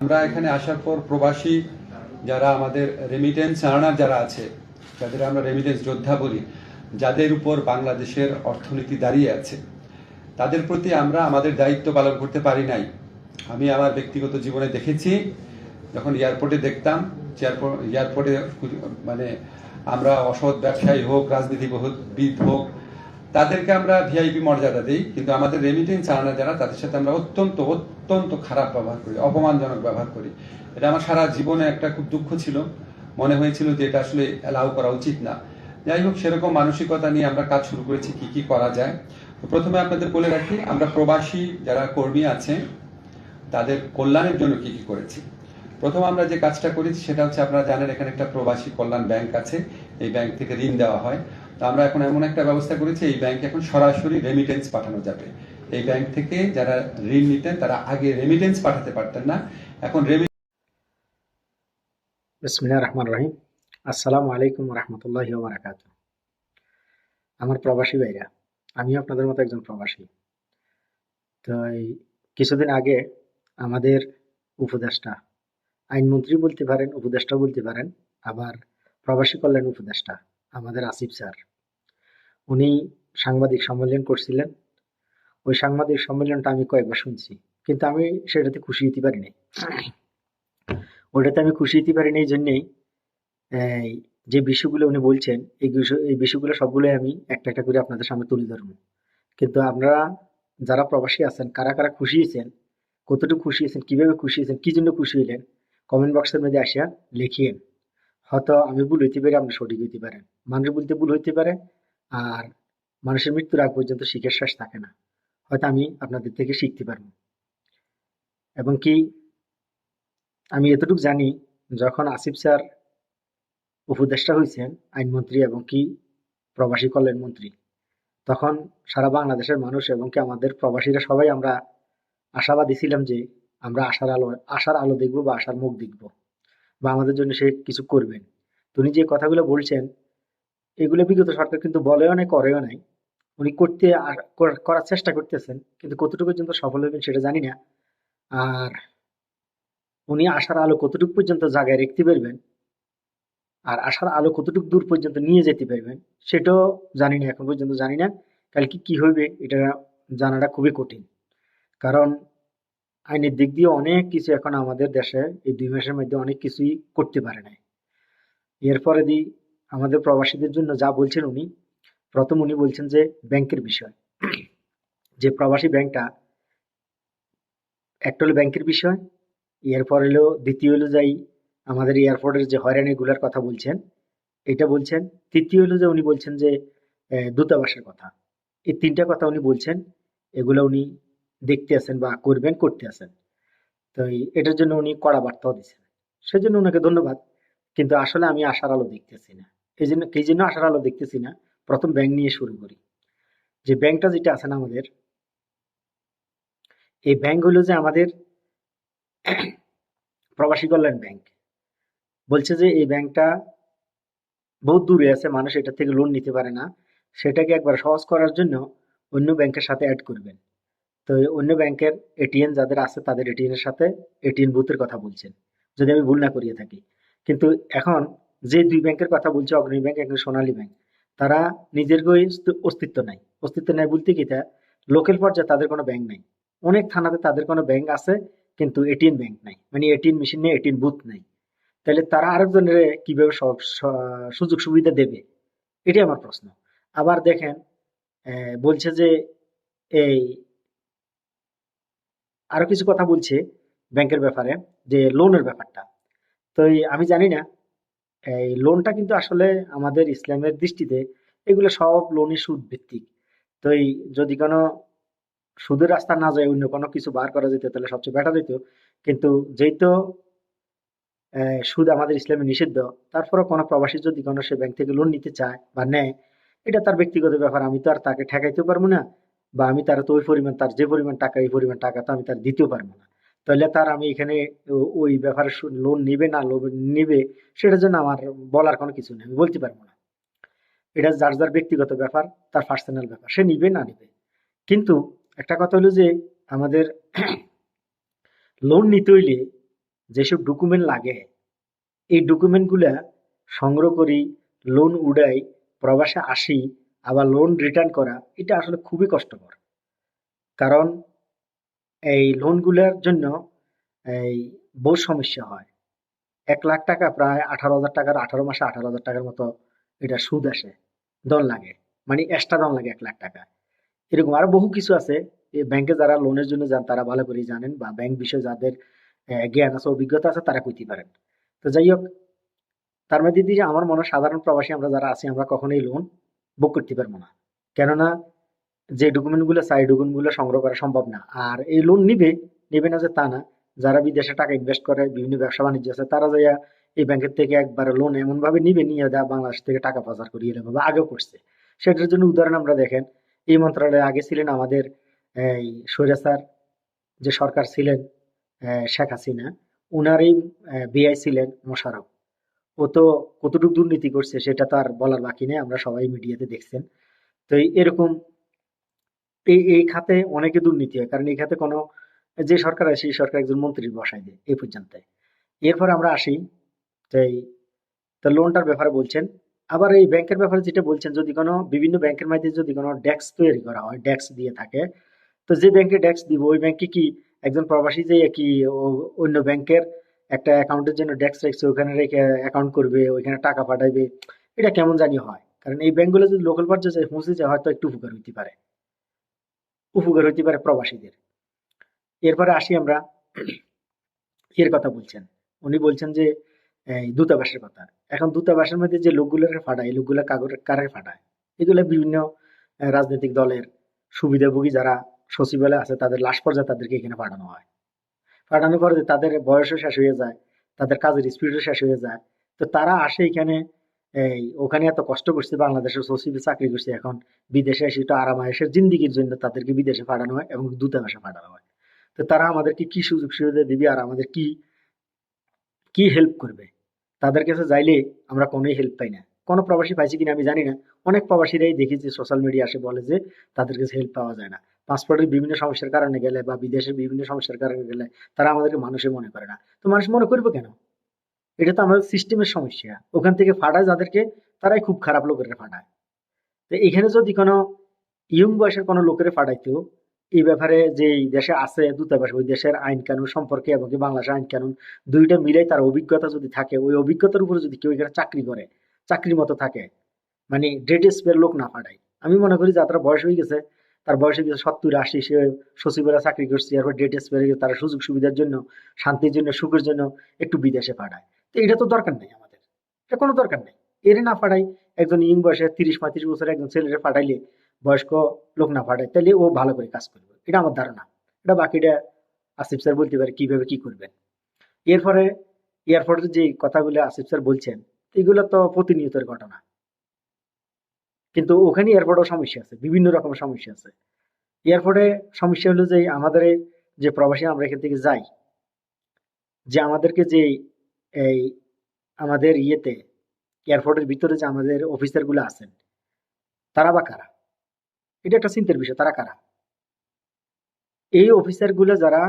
আমরা এখানে আসার পর প্রবাসী যারা আমাদের রেমিটেন্স আর্নার যারা আছে, যাদের আমরা রেমিটেন্স যোদ্ধা বলি, যাদের উপর বাংলাদেশের অর্থনীতি দাঁড়িয়ে আছে, তাদের প্রতি আমরা আমাদের দায়িত্ব পালন করতে পারি নাই। আমি আমার ব্যক্তিগত জীবনে দেখেছি, যখন এয়ারপোর্টে দেখতাম এয়ারপোর্টে মানে আমরা অসৎ ব্যবসায়ী হোক, রাজনীতিবিদ হোক তাদেরকে আমরা ভিআইপি মর্যাদা দিই, কিন্তু আমাদের রেমিটেন্স আনা যারা, তাদের সাথে আমরা অত্যন্ত অত্যন্ত খারাপ ব্যবহার করি, অপমানজনক ব্যবহার করি। এটা আমার সারা জীবনে একটা খুব দুঃখ ছিল। মনে হয়েছিল যে এটা আসলে অ্যালাউ করা উচিত না। যাই হোক, সেরকম মানসিকতা নিয়ে আমরা কাজ শুরু করেছি, কি কি করা যায়। প্রথমে আপনাদের বলে রাখি, আমরা প্রবাসী যারা কর্মী আছে তাদের কল্যাণের জন্য কি কি করেছি? প্রথম আমরা যে কাজটা করেছি, সেটা হচ্ছে আপনারা জানেন, এখানে একটা প্রবাসী কল্যাণ ব্যাংক আছে। এই ব্যাংক থেকে ঋণ দেওয়া হয়। তো আমরা এখন এমন একটা ব্যবস্থা করেছি, এই ব্যাংকে এখন সরাসরি রেমিটেন্স পাঠানো যাবে। এই ব্যাংক থেকে যারা ঋণ নিতেন, তারা আগে রেমিটেন্স পাঠাতে পারতেন না। এখন রেমি রহমান রহিম। আসসালামু আলাইকুম রহমতুল্লাহ বারাকাত। আমার প্রবাসী ভাইরা, আমিও আপনাদের মতো একজন প্রবাসী। তো এই কিছুদিন আগে আমাদের উপদেষ্টা, আইনমন্ত্রী বলতে পারেন উপদেষ্টা বলতে পারেন, আবার প্রবাসী কল্যাণ উপদেষ্টা, আমাদের আসিফ স্যার। উনি সাংবাদিক সম্মেলন করছিলেন। ওই সাংবাদিক সম্মেলনটা আমি কয়েকবার শুনছি, কিন্তু আমি সেটাতে খুশি হতে পারিনি। ওটাতে আমি খুশি হতে পারিনি এই জন্যেই যে বিষয়গুলো উনি বলছেন, এই বিষয়, এই বিষয়গুলো সবগুলোই আমি একটা একটা করে আপনাদের সামনে তুলে ধরবো। কিন্তু আপনারা যারা প্রবাসী আছেন, কারা কারা খুশি হয়েছেন, কতটুকু খুশি হয়েছেন, কীভাবে খুশি হয়েছেন, কি জন্য খুশি হইলেন কমেন্ট বক্সের মধ্যে আসিয়া লিখিয়েন। হয়তো আমি ভুল হইতে পারি, আপনি সঠিক হইতে পারেন। মানুষ বলতে ভুল হইতে পারে আর মানুষের মৃত্যুর আগ পর্যন্ত শিখের শ্বাস থাকে না। হয়তো আমি আপনাদের থেকে শিখতে পারব। এবং কি আমি এতটুকু জানি, যখন আসিফ স্যার উপদেষ্টা হয়েছেন, আইনমন্ত্রী এবং কি প্রবাসী কল্যাণ মন্ত্রী, তখন সারা বাংলাদেশের মানুষ এবং কি আমাদের প্রবাসীরা সবাই আমরা আশাবাদী ছিলাম যে আমরা আশার আলো আশার আলো দেখব বা আশার মুখ দেখব। বা আমাদের জন্য সে কিছু করবেন। তো উনি যে কথাগুলো বলছেন এগুলো বিগত সরকার কিন্তু বলেও নাই, করেও নাই। উনি করতে আর- করার চেষ্টা করতেছেন, কিন্তু কতটুকু পর্যন্ত সফল হবেন সেটা জানি না। আর উনি আশার আলো কতটুকু পর্যন্ত জায়গায় রাখতে পারবেন, আর আশার আলো কতটুকু দূর পর্যন্ত নিয়ে যেতে পারবেন, সেটাও জানি না, এখন পর্যন্ত জানি না। কালকে কি হবে এটা জানাটা খুবই কঠিন। কারণ আইনের দিক দিয়ে অনেক কিছু এখন আমাদের দেশে এই দুই মাসের মধ্যে অনেক কিছুই করতে পারে নাই। এরপরে দি আমাদের প্রবাসীদের জন্য যা বলছেন উনি, প্রথম উনি বলছেন যে ব্যাংকের বিষয়। যে প্রবাসী ব্যাংকটা একটা হলো ব্যাংকের বিষয়, এরপর হলো দ্বিতীয় হলো যাই আমাদের এয়ারপোর্টের যে হয়রানিগুলোর কথা বলছেন, এটা বলছেন। তৃতীয় হলো যে উনি বলছেন যে দূতাবাসের কথা। এই তিনটা কথা উনি বলছেন, এগুলো উনি দেখতে আছেন বা করবেন, করতে আছেন। তো এটার জন্য উনি কড়া বার্তাও দিচ্ছেন সেজন্য ওনাকে ধন্যবাদ। কিন্তু আসলে আমি আশার আলো দেখতেছি না। এই জন্য এই জন্য আশার আলো দেখতেছি না। প্রথম ব্যাংক নিয়ে শুরু করি। যে ব্যাংকটা যেটা আছে না আমাদের, এই ব্যাংক হলো যে আমাদের প্রবাসী কল্যাণ ব্যাংক বলছে যে এই ব্যাংকটা বহুত দূরে আছে, মানুষ এটা থেকে লোন নিতে পারে না। সেটাকে একবার সহজ করার জন্য অন্য ব্যাংকের সাথে অ্যাড করবেন। তো অন্য ব্যাংকের এটিএম যাদের আছে, তাদের এটিএম এর সাথে এটিএম বুথের কথা বলছেন। যদি আমি ভুল না করিয়ে থাকি। কিন্তু এখন যে দুই ব্যাংকের কথা বলছে, অগ্রণী ব্যাংক এবং সোনালী ব্যাংক, তারা নিজের অস্তিত্ব নাই। অস্তিত্ব নাই বলতে কি তা লোকাল পর্যায়ে তাদের কোনো ব্যাংক নাই। অনেক থানাতে তাদের কোনো ব্যাংক আছে, কিন্তু এটিএম ব্যাংক নাই। মানে এটিএম মেশিন নেই এটিএম বুথ নাই। তাহলে তারা আরেকজনের কীভাবে সব সুযোগ সুবিধা দেবে? এটাই আমার প্রশ্ন। আবার দেখেন বলছে যে এই আরও কিছু কথা বলছে ব্যাংকের ব্যাপারে, যে লোনের ব্যাপারটা। তো আমি জানি না এই লোনটা কিন্তু আসলে আমাদের ইসলামের দৃষ্টিতে এগুলো সব লোনই সুদ ভিত্তিক তো এই যদি কোনো সুদের রাস্তা না যায়, অন্য কোনো কিছু বার করা যেত, তাহলে সবচেয়ে বেটার হইতো। কিন্তু যেহেতু সুদ আমাদের ইসলামে নিষিদ্ধ তারপরে কোনো প্রবাসী যদি কোনো সে ব্যাংক থেকে লোন নিতে চায় বা নেয়, এটা তার ব্যক্তিগত ব্যাপার। আমি তো আর তাকে ঠেকাইতে পারব না, বা আমি তার তো ওই পরিমাণ, তার যে পরিমাণ টাকা, এই পরিমাণ টাকা তো আমি তার দিতেও পারব না। তাহলে তার আমি এখানে ওই ব্যাপারে লোন নিবে না লোন নিবে, সেটার জন্য আমার বলার কোনো কিছু নেই, আমি বলতে পারব না। এটা যার যার ব্যক্তিগত ব্যাপার, তার পার্সোনাল ব্যাপার, সে নিবে না নিবে। কিন্তু একটা কথা হলো যে, আমাদের লোন নিতে হইলে যেসব ডকুমেন্ট লাগে, এই ডকুমেন্টগুলা সংগ্রহ করি লোন উড়াই, প্রবাসে আসি, আবার লোন রিটার্ন করা, এটা আসলে খুবই কষ্টকর। কারণ এই লোনগুলোর জন্য এই বহু সমস্যা হয়। এক লাখ টাকা প্রায় আঠারো হাজার টাকার, আঠারো মাসে আঠারো হাজার টাকার মতো এটা সুদ আসে দল লাগে মানে এক্সট্রা দল লাগে এক লাখ টাকা। এরকম আরও বহু কিছু আছে ব্যাংকে যারা লোনের জন্য যান, তারা ভালো করে জানেন, বা ব্যাংক বিষয়ে যাদের জ্ঞান আছে, অভিজ্ঞতা আছে, তারা কইতে পারেন। তো যাই হোক, তার মধ্যে দিয়ে আমার মনে সাধারণ প্রবাসী আমরা যারা আছি, আমরা কখনোই লোন বুক করতে পারব না। কেননা যে ডকুমেন্টগুলো চাই ডকুমেন্টগুলো সংগ্রহ করা সম্ভব না। আর এই লোন নিবে নিবে না যে তা না। যারা বিদেশে টাকা ইনভেস্ট করে, বিভিন্ন ব্যবসা বাণিজ্য আছে, তারা যাইয়া এই ব্যাংকের থেকে একবার লোন এমন ভাবে নিবে, নিয়ে দেয় বাংলাদেশ থেকে টাকা পাচার করিয়ে নেবে বা আগেও করছে। সেটার জন্য উদাহরণ আমরা দেখেন, এই মন্ত্রণালয়ে আগে ছিলেন আমাদের, এই স্বৈরাচার যে সরকার ছিলেন শেখ হাসিনা, উনারই বিআই ছিলেন মোশারফ ও তো কতটুকু দুর্নীতি করছে, সেটা তো আর বলার বাকি নেই, আমরা সবাই মিডিয়াতে দেখছেন। তো এরকম এই খাতে অনেকে দুর্নীতি হয়, কারণ এই খাতে কোনো, যে সরকার আসে সেই সরকার একজন মন্ত্রী বসাই দেয় এই পর্যন্ত এরপর আমরা আসি এই লোনটার ব্যাপারে বলছেন, আবার এই ব্যাংকের ব্যাপারে যেটা বলছেন, যদি কোনো বিভিন্ন ব্যাংকের মাধ্যমে যদি কোনো ডেস্ক তৈরি করা হয় ডেস্ক দিয়ে থাকে, তো যে ব্যাংকে ডেস্ক দিব, ওই ব্যাংকে কি একজন প্রবাসী যে কি অন্য ব্যাংকের একটা অ্যাকাউন্টের জন্য ডেস্ক রেখেছে, ওখানে রেখে অ্যাকাউন্ট করবে, ওইখানে টাকা পাঠাইবে, এটা কেমন জানি হয়। কারণ এই ব্যাংকগুলো যদি লোকাল পর্যায়ে পৌঁছে যায়, হয়তো একটু উপকার হইতে পারে। উপকার হইতে পারে প্রবাসীদের। এরপরে আসি আমরা, এর কথা বলছেন। উনি বলছেন যে দূতাবাসের কথা। এখন দূতাবাসের মধ্যে যে লোকগুলোর ফাটায়, এই লোকগুলো কাগজ কারে ফাটায়? এগুলো বিভিন্ন রাজনৈতিক দলের সুবিধাভোগী যারা সচিবালয় আছে, তাদের লাশ পর্যায়ে তাদেরকে এখানে পাঠানো হয়। পাঠানোর পরে তাদের বয়সও শেষ হয়ে যায়, তাদের কাজের স্পিডও শেষ হয়ে যায়। তো তারা আসে এখানে এই, ওখানে এত কষ্ট করছে, বাংলাদেশের সচিবে চাকরি করছে এখন। বিদেশে এসে একটু আরামায়েশের জিন্দিগির জন্য তাদেরকে বিদেশে পাঠানো হয় এবং দূতাবাসে পাঠানো হয়। তো তারা আমাদেরকে কি সুযোগ সুবিধা দিবে আর আমাদের কি কি হেল্প করবে? তাদের কাছে যাইলে আমরা কোনোই হেল্প পাই না। কোনো প্রবাসী পাইছি কিনা আমি জানি না। অনেক প্রবাসীরাই দেখি যে সোশ্যাল মিডিয়া আসে, বলে যে তাদের কাছে হেল্প পাওয়া যায় না। পাসপোর্টের বিভিন্ন সমস্যার কারণে গেলে বা বিদেশের বিভিন্ন সমস্যার কারণে গেলে তারা আমাদেরকে মানুষে মনে করে না। তো মানুষ মনে করবে কেন? এটা তো আমাদের সিস্টেমের সমস্যা। ওখান থেকে ফাটায় যাদেরকে, তারাই খুব খারাপ লোকেরা ফাটায়। তো এখানে যদি কোনো ইয়ং বয়সের কোনো লোকের ফাটাইতো, এই ব্যাপারে যে দেশে আছে দূতাবাস, ওই দেশের আইন কানুন সম্পর্কে এবং বাংলাদেশের আইন কানুন, দুইটা মিলাই তার অভিজ্ঞতা যদি থাকে, ওই অভিজ্ঞতার উপরে যদি কেউ এখানে চাকরি করে, চাকরির মতো থাকে মানে ডেট স্পের লোক না ফাটায়। আমি মনে করি যারা বয়স হয়ে গেছে, তার বয়স হয়ে গেছে সত্তর, আশি, সে সচিবেরা চাকরি করছে, এরপর ডেট স্পের তারা সুযোগ সুবিধার জন্য, শান্তির জন্য, সুখের জন্য একটু বিদেশে পাঠায় তো এটা তো দরকার নেই আমাদের। এটা কোনো দরকার নেই। এর না পাঠাই, একজন ইয়ং বয়সে তিরিশ পঁয়ত্রিশ বছরের একজন ছেলেরে পাঠাইলে বয়স্ক লোক না পাঠায় তাহলে ও ভালো করে কাজ করবে। এটা আমার ধারণা। এটা বাকিটা আসিফ স্যার বলতে পারে কীভাবে কি করবেন। এরপরে এয়ারপোর্টের যে কথাগুলো আসিফ স্যার বলছেন, এগুলো তো প্রতিনিয়তের ঘটনা। কিন্তু ওখানে এয়ারপোর্টেও সমস্যা আছে, বিভিন্ন রকমের সমস্যা আছে। এয়ারপোর্টে সমস্যা হলো যে আমাদের যে প্রবাসী আমরা এখান থেকে যাই, যে আমাদেরকে যে এই আমাদের ইয়েতে এয়ারপোর্টের ভিতরে যে আমাদের অফিসারগুলো আছেন, তারা বা কারা? এটা একটা চিন্তার বিষয়, তারা কারা? এই অফিসারগুলো যারা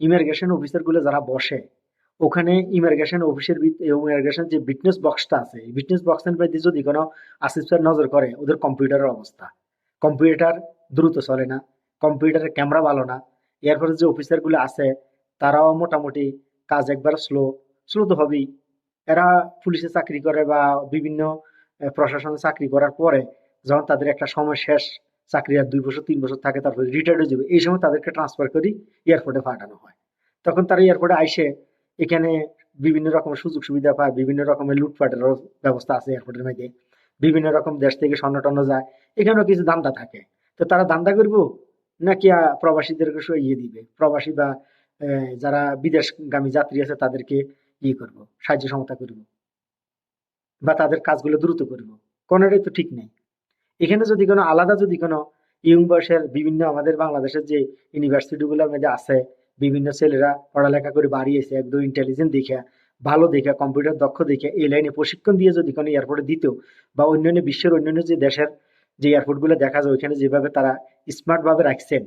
ইমিগ্রেশন অফিসারগুলো যারা বসে, ওখানে ইমিগ্রেশন অফিসের ইমিগ্রেশন যে বিটনেস বক্সটা আছে বিটনেস বক্সের মধ্যে যদি কোনো আসিস্টার নজর করে, ওদের কম্পিউটারের অবস্থা। কম্পিউটার দ্রুত চলে না কম্পিউটারের ক্যামেরা ভালো না এরপরে যে অফিসারগুলো আছে, তারাও মোটামুটি কাজ একবার স্লো স্লো তো হবেই। এরা পুলিশে চাকরি করে বা বিভিন্ন প্রশাসনে চাকরি করার পরে যখন তাদের একটা সময় শেষ, চাকরি আর দুই বছর, তিন বছর থাকে, তারপরে রিটায়ার্ড হয়ে যাবে। এই সময় তাদেরকে ট্রান্সফার করি এয়ারপোর্টে পাঠানো হয়। তখন তারা এয়ারপোর্টে আইসে, এখানে বিভিন্ন রকমের সুযোগ সুবিধা পায়, বিভিন্ন রকমের লুটপাটের ব্যবস্থা আছে এয়ারপোর্টের মধ্যে। বিভিন্ন রকম দেশ থেকে স্বর্ণ টর্ণ যায়, এখানেও কিছু ধান্দা থাকে। তো তারা ধান্দা করব? নাকি প্রবাসীদেরকে ইয়ে দিবে? প্রবাসী বা যারা বিদেশগামী যাত্রী আছে, তাদেরকে ইয়ে করব, সাহায্য সহায়তা করব বা তাদের কাজগুলো দ্রুত করব। কোনোটাই তো ঠিক নেই। এখানে যদি কোনো আলাদা যদি কোনো ইয়ং বয়সের বিভিন্ন আমাদের বাংলাদেশের যে ইউনিভার্সিটি গুলোর মধ্যে আছে, বিভিন্ন ছেলেরা পড়ালেখা করে বাড়ি এসে একদম ইন্টেলিজেন্ট দেখে, ভালো দেখে কম্পিউটার দক্ষ দেখে এই লাইনে প্রশিক্ষণ দিয়ে যদি কোনো এয়ারপোর্টে দিত বা অন্যান্য বিশ্বের অন্যান্য যে দেশের যে এয়ারপোর্টগুলো দেখা যায়, ওইখানে যেভাবে তারা স্মার্ট ভাবে রাখছেন।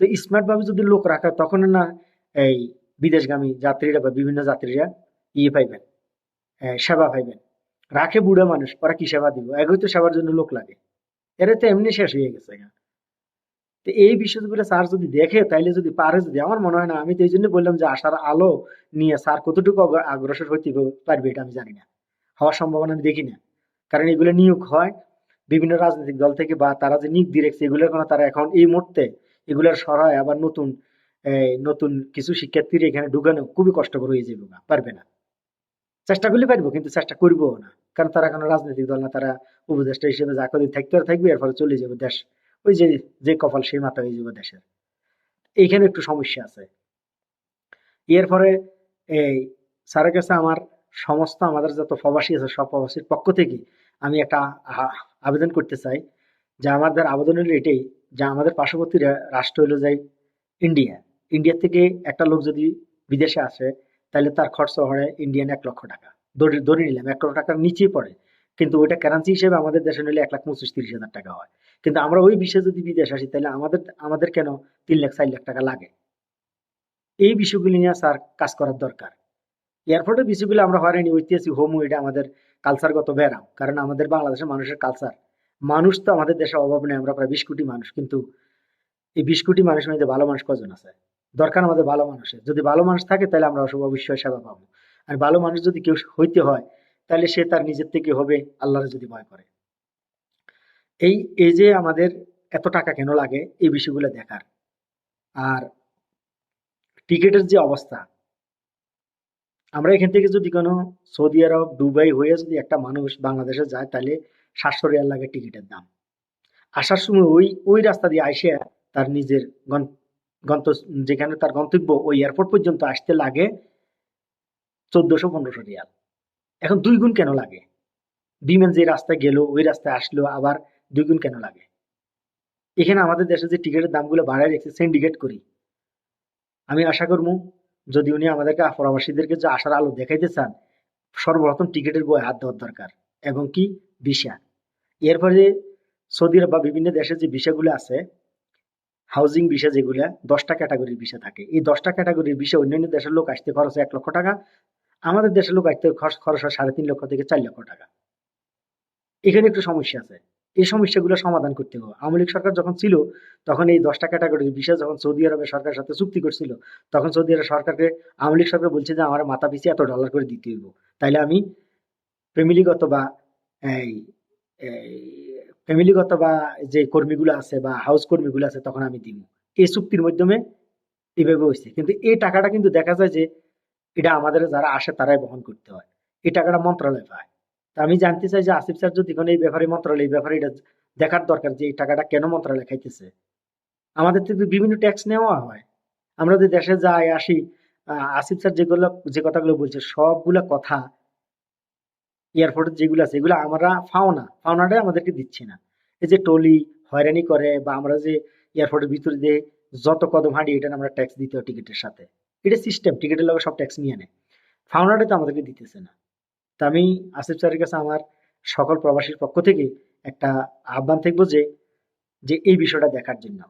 তো স্মার্ট ভাবে যদি লোক রাখা, তখন না এই বিদেশগামী যাত্রীরা বা বিভিন্ন যাত্রীরা ইয়ে পাইবেন সেবা পাইবেন। রাখে বুড়া মানুষ, ওরা কি সেবা দিব? এগোই তো সেবার জন্য লোক লাগে। এরা তো এমনি শেষ হয়ে গেছে তো এই বিষয়গুলো স্যার যদি দেখে, তাইলে যদি পারে যদি, আমার মনে হয় না। আমি তো এই জন্য বললাম যে আশার আলো নিয়ে স্যার কতটুকু অগ্র- অগ্রসর হইতে পারবে এটা আমি জানি না। হওয়ার সম্ভাবনা আমি দেখি না। কারণ এগুলো নিয়োগ হয় বিভিন্ন রাজনৈতিক দল থেকে বা তারা যে নিয়োগ দিয়ে রেখেছে এগুলোর কোনো তারা এখন এই মুহূর্তে এগুলোর সরায় আবার নতুন নতুন কিছু শিক্ষার্থীর এখানে ঢুকানো খুবই কষ্টকর হয়ে যাবে না পারবে না। চেষ্টা করলে পারব, কিন্তু চেষ্টা করব না। কারণ তারা কোনো রাজনৈতিক দল না, তারা উপদেষ্টা হিসেবে যা কদিন থাকতে থাকবে, এর ফলে চলে যাবে দেশ। ওই যে যে কপাল সেই মাথা হয়ে যাবে দেশের। এইখানে একটু সমস্যা আছে। এরপরে এই স্যারের কাছে আমার সমস্ত আমাদের যত প্রবাসী আছে, সব প্রবাসীর পক্ষ থেকে আমি একটা আবেদন করতে চাই যে আমাদের আবেদন হলো এটাই যে আমাদের পার্শ্ববর্তী রাষ্ট্র হলো যাই ইন্ডিয়া। ইন্ডিয়া থেকে একটা লোক যদি বিদেশে আসে, তাহলে তার খরচ হয় ইন্ডিয়ান এক লক্ষ টাকা। ধরে নিলাম, এক লক্ষ টাকার নিচেই পড়ে। কিন্তু ওইটা কারেন্সি হিসেবে আমাদের দেশে নিলে এক লাখ পঁচিশ, তিরিশ হাজার টাকা হয়। কিন্তু আমরা ওই বিষয়ে যদি বিদেশ আসি, তাহলে আমাদের আমাদের কেন তিন লাখ, চার লাখ টাকা লাগে? এই বিষয়গুলি নিয়ে স্যার কাজ করার দরকার। এয়ারপোর্টের বিষয়গুলো আমরা হয়রানি, ঐতিহাসিক হোম, এটা আমাদের কালচারগত ব্যারাম। কারণ আমাদের বাংলাদেশের মানুষের কালচার মানুষ তো আমাদের দেশে অভাব নেই, আমরা প্রায় বিশ কোটি মানুষ। কিন্তু এই বিশ কোটি মানুষের মধ্যে ভালো মানুষ কজন আছে? দরকার আমাদের ভালো মানুষের। যদি ভালো মানুষ থাকে, তাহলে আমরা অসুখ অবশ্যই সেবা পাবো। আর ভালো মানুষ যদি কেউ হইতে হয়, তাহলে সে তার নিজের থেকে হবে, আল্লাহর যদি ভয় করে। এই এই যে আমাদের এত টাকা কেন লাগে, এই বিষয়গুলো দেখার। আর টিকিটের যে অবস্থা, আমরা এখান থেকে যদি কোনো সৌদি আরব, দুবাই হয়ে যদি একটা মানুষ বাংলাদেশে যায়, তাহলে সাতশো রিয়াল লাগে টিকিটের দাম। আসার সময় ওই ওই রাস্তা দিয়ে আইসে তার নিজের গন- গন্ত, যেখানে তার গন্তব্য ওই এয়ারপোর্ট পর্যন্ত আসতে লাগে চোদ্দশো পনেরোশো রিয়াল। এখন দুই গুণ কেন লাগে? বিমান যে রাস্তায় গেল, ওই রাস্তায় আসলো, আবার দুই গুণ কেন লাগে? এখানে আমাদের দেশে যে টিকিটের দামগুলো বাড়ায় রেখেছে সিন্ডিকেট করি। আমি আশা করব, যদি উনি আমাদেরকে, প্রবাসীদেরকে যে আশার আলো দেখাইতে চান, সর্বপ্রথম টিকিটের বই হাত দেওয়ার দরকার। এবং কি? ভিসা। এরপরে সৌদি আরব বা বিভিন্ন দেশে যে ভিসাগুলো আছে হাউজিং ভিসা যেগুলা, দশটা ক্যাটাগরির ভিসা থাকে। এই দশটা ক্যাটাগরির ভিসা অন্যান্য দেশের লোক আসতে খরচ এক লক্ষ টাকা, আমাদের দেশের লোক আসতে খরচ হয় সাড়ে তিন লক্ষ থেকে চার লক্ষ টাকা। এখানে একটু সমস্যা আছে। এই সমস্যাগুলো সমাধান করতে হবে। আওয়ামী লীগ সরকার যখন ছিল, তখন এই দশটা ক্যাটাগরির বিষয় যখন সৌদি আরবের সরকারের সাথে চুক্তি করছিল, তখন সৌদি আরব সরকারকে, আওয়ামী লীগ সরকার বলছে যে, আমার মাথা পিছিয়ে এত ডলার করে দিতে হইব। তাইলে আমি ফ্যামিলিগত বা, এই ফ্যামিলিগত বা যে কর্মীগুলো আছে বা হাউস কর্মীগুলো আছে, তখন আমি দিব এই চুক্তির মাধ্যমে এইভাবে হয়েছে কিন্তু এই টাকাটা কিন্তু দেখা যায় যে এটা আমাদের যারা আসে তারাই বহন করতে হয়। এই টাকাটা মন্ত্রণালয় পায়। তা আমি জানতে চাই যে আসিফ স্যার যদি এই ব্যাপারে মন্ত্রণালয়, এই ব্যাপারে এটা দেখার দরকার যে এই টাকাটা কেন মন্ত্রণালয় খাইতেছে? আমাদের থেকে বিভিন্ন ট্যাক্স নেওয়া হয়। আমরা যদি দেশে যাই, আসি আসিফ স্যার যেগুলো, যে কথাগুলো বলছে, সবগুলা কথা এয়ারপোর্টের যেগুলো আছে, এগুলো আমরা ফাওনা ফাওনাটাই আমাদেরকে দিচ্ছে না। এই যে টলি হয়রানি করে বা আমরা যে এয়ারপোর্টের ভিতরে দিয়ে যত কদম হাঁটি, এটা আমরা ট্যাক্স দিতে হয় টিকিটের সাথে। এটা সিস্টেম টিকিটের লগে সব ট্যাক্স নিয়ে নেয়। ফাওনাটা তো আমাদেরকে দিতেছে না। তা আমি আসিফ স্যারের কাছে আমার সকল প্রবাসীর পক্ষ থেকে একটা আহ্বান থাকব যে যে এই বিষয়টা দেখার জন্য।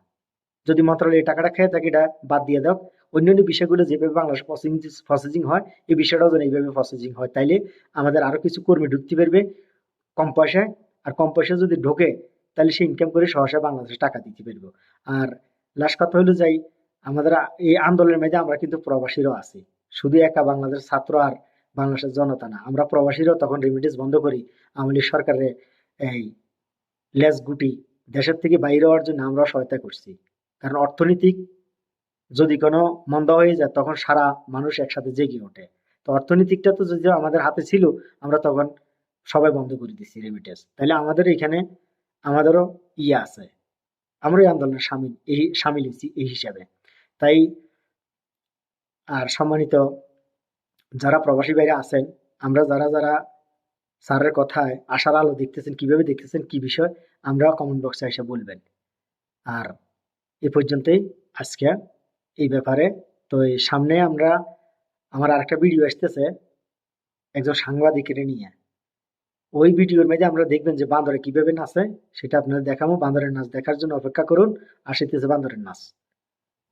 যদি মন্ত্রণালয় এই টাকাটা খেয়ে থাকে, এটা বাদ দিয়ে দাও। অন্যান্য বিষয়গুলো যেভাবে বাংলাদেশ প্রসেসিং প্রসেসিং হয়, এই বিষয়টাও যেন এইভাবে প্রসেসিং হয়। তাইলে আমাদের আরও কিছু কর্মী ঢুকতে পারবে কম পয়সায়, আর কম পয়সা যদি ঢোকে তাহলে সে ইনকাম করে সহসা বাংলাদেশে টাকা দিতে পারব। আর লাস্ট কথা হলো যাই, আমাদের এই আন্দোলনের মধ্যে আমরা কিন্তু প্রবাসীরাও আছি। শুধু একা বাংলাদেশ ছাত্র আর বাংলাদেশের জনতা না, আমরা প্রবাসীরাও তখন রেমিটেন্স বন্ধ করি। আওয়ামী লীগ সরকারের এই লেজ গুটি দেশের থেকে বাইরে হওয়ার জন্য আমরা সহায়তা করছি। কারণ অর্থনৈতিক যদি কোনো মন্দা হয়ে যায়, তখন সারা মানুষ একসাথে জেগে ওঠে। তো অর্থনৈতিকটা তো যদি আমাদের হাতে ছিল, আমরা তখন সবাই বন্ধ করে দিচ্ছি রেমিটেন্স তাহলে আমাদের এখানে, আমাদেরও ইয়ে আছে। আমরা এই আন্দোলনে সামিল, এই সামিল হয়েছি এই হিসাবে। তাই আর সম্মানিত যারা প্রবাসী বাইরে আছেন, আমরা যারা যারা স্যারের কথায় আশার আলো দেখতেছেন, কীভাবে দেখতেছেন, কি বিষয় আমরা কমেন্ট বক্সে এসে বলবেন। আর এ পর্যন্তই, আজকে এই ব্যাপারে। তো এই সামনে আমরা, আমার আরেকটা ভিডিও আসতেছে, একজন সাংবাদিকের নিয়ে। ওই ভিডিওর মধ্যে আমরা দেখবেন যে বান্দরে কীভাবে নাচে, সেটা আপনাদের দেখাবো। বান্দরের নাচ দেখার জন্য অপেক্ষা করুন, আসিতেছে বান্দরের নাচ।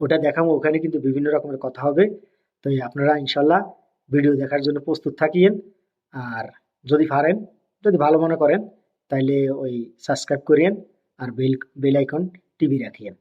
ওটা দেখাবো, ওখানে কিন্তু বিভিন্ন রকমের কথা হবে। তো আপনারা ইনশাল্লাহ ভিডিও দেখার জন্য প্রস্তুত থাকিয়েন। আর যদি পারেন, যদি ভালো মনে করেন, তাইলে ওই সাবস্ক্রাইব করিয়েন আর বেল বেল আইকন টিভি রাখিয়েন।